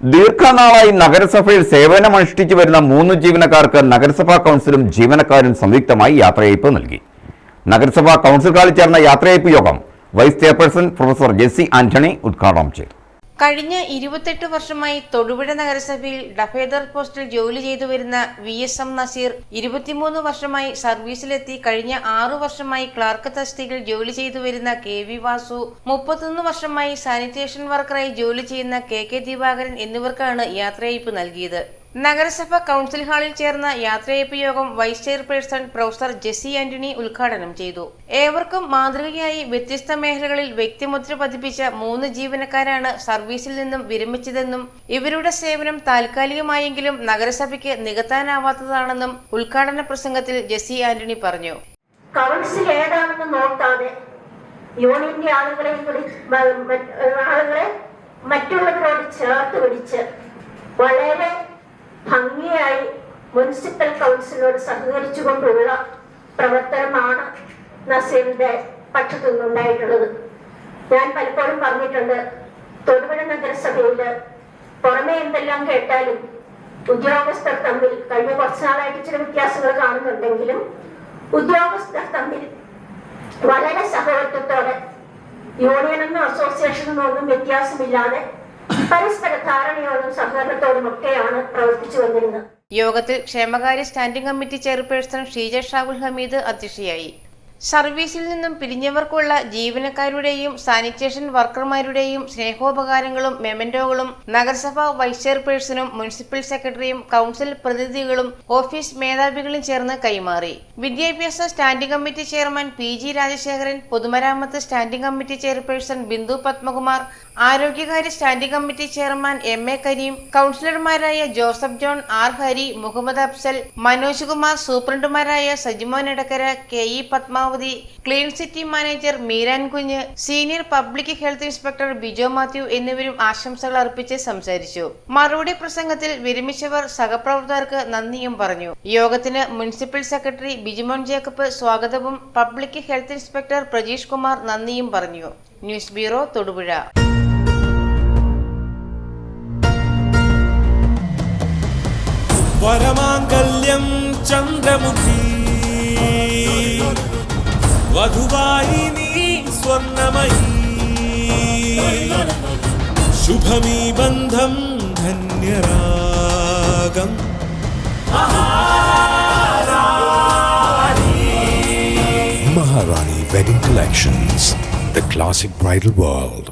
ദീർഘനാളായി നഗരസഭയിൽ സേവനമനുഷ്ഠിച്ചു വരുന്ന മൂന്ന് ജീവനക്കാർക്ക് നഗരസഭാ കൗൺസിലും ജീവനക്കാരും സംയുക്തമായി യാത്രയയപ്പ് നൽകി. നഗരസഭാ കൗൺസിൽ ഹാളിൽ ചേർന്ന യാത്രയയപ്പ് യോഗം vice chairperson professor Jessy Antony ഉദ്ഘാടനം ചെയ്തു. കഴിഞ്ഞ ഇരുപത്തെട്ട് വർഷമായി തൊടുപുഴ നഗരസഭയിൽ ഡഫേദർ പോസ്റ്റിൽ ജോലി ചെയ്തു വരുന്ന വി എസ് എം നസീർ ഇരുപത്തിമൂന്ന് വർഷമായി സർവീസിലെത്തി കഴിഞ്ഞ ആറു വർഷമായി ക്ലാർക്ക് തസ്തികയിൽ ജോലി ചെയ്തു വരുന്ന കെ വി വാസു മുപ്പത്തൊന്ന് വർഷമായി സാനിറ്റേഷൻ വർക്കറായി ജോലി ചെയ്യുന്ന കെ കെ ദിവാകരൻ എന്നിവർക്കാണ് യാത്രയയപ്പ് നൽകിയത്. നഗരസഭ കൗൺസിൽ ഹാളിൽ ചേർന്ന യാത്രയയപ്പ് യോഗം vice chairperson professor Jessy Antony ഉദ്ഘാടനം ചെയ്തു. ഏവർക്കും മാതൃകയായി വ്യത്യസ്ത മേഖലകളിൽ വ്യക്തിമുദ്ര പതിപ്പിച്ച മൂന്ന് ജീവനക്കാരാണ് സർവീസിൽ നിന്നും വിരമിച്ചതെന്നും ഇവരുടെ സേവനം താൽക്കാലികമായെങ്കിലും നഗരസഭയ്ക്ക് നികത്താനാവാത്തതാണെന്നും ഉദ്ഘാടന പ്രസംഗത്തിൽ ജെസി ആന്റണി പറഞ്ഞു. കൗൺസിൽ ഏതാണെന്ന് നോക്കാതെ യൂണിയന്റെ ആളുകളെ ആളുകളെ മറ്റുള്ളവരോട് ചേർത്ത് പിടിച്ച് വളരെ ഭംഗിയായി മുനിസിപ്പൽ കൗൺസിലോട് സഹകരിച്ചുകൊണ്ടുള്ള പ്രവർത്തനമാണ് നസീറിന്റെ പക്ഷത്തു നിന്നുണ്ടായിട്ടുള്ളത് ഞാൻ പലപ്പോഴും പറഞ്ഞിട്ടുണ്ട് തൊടുപുഴ നഗരസഭയിൽ പുറമെ എന്തെല്ലാം കേട്ടാലും ഉദ്യോഗസ്ഥർ തമ്മിൽ കഴിഞ്ഞ കുറച്ചു നാളായിട്ട് ചില വ്യത്യാസങ്ങൾ കാണുന്നുണ്ടെങ്കിലും ഉദ്യോഗസ്ഥർ തമ്മിൽ വളരെ സഹവർത്തിത്തോടെ യൂണിയനെന്നോ അസോസിയേഷനെന്നോ ഒന്നും വ്യത്യാസമില്ലാതെ പരസ്പര ധാരണയോടും സഹകരണത്തോടും ഒക്കെയാണ് പ്രവർത്തിച്ചു വന്നിരുന്നത്. യോഗത്തിൽ ക്ഷേമകാര്യ standing committee chairperson Sheeja Shahul Hameed അധ്യക്ഷയായി സർവീസിൽ നിന്നും പിരിഞ്ഞവർക്കുള്ള ജീവനക്കാരുടെയും സാനിറ്റേഷൻ വർക്കർമാരുടെയും സ്നേഹോപകാരങ്ങളും മെമന്റോകളും നഗരസഭാ വൈസ് ചെയർപേഴ്സണും മുനിസിപ്പൽ സെക്രട്ടറിയും കൗൺസിൽ പ്രതിനിധികളും ഓഫീസ് മേധാവികളും ചേർന്ന് കൈമാറി. വിദ്യാഭ്യാസ standing committee chairman P G Rajasekharan പൊതുമരാമത്ത് standing committee chairperson Bindu Padmakumar ആരോഗ്യകാര്യ standing committee chairman M A Kareem കൗൺസിലർമാരായ Joseph John R Hari Muhammad Afsal Manoj Kumar സൂപ്രണ്ടുമാരായ Sajimon Edakkara K E Padmavathi clean city manager Meeran Kunju senior public health inspector Bijo Mathew എന്നിവരും ആശംസകൾ അർപ്പിച്ച് സംസാരിച്ചു. മറുപടി പ്രസംഗത്തിൽ വിരമിച്ചവർ സഹപ്രവർത്തകർക്ക് നന്ദിയും പറഞ്ഞു. യോഗത്തിന് മുനിസിപ്പൽ സെക്രട്ടറി ബിജിമോൻ ജേക്കബ് സ്വാഗതവും public health inspector Prajeesh Kumar നന്ദിയും പറഞ്ഞു. News bureau Thodupuzha. വരമാംഗല്യം ചന്ദ്രമുഖി. വധുവായി നീ സ്വർണമയി ശുഭമീ ബന്ധം ധന്യരാഗം Maharani Wedding Collections, the classic bridal world.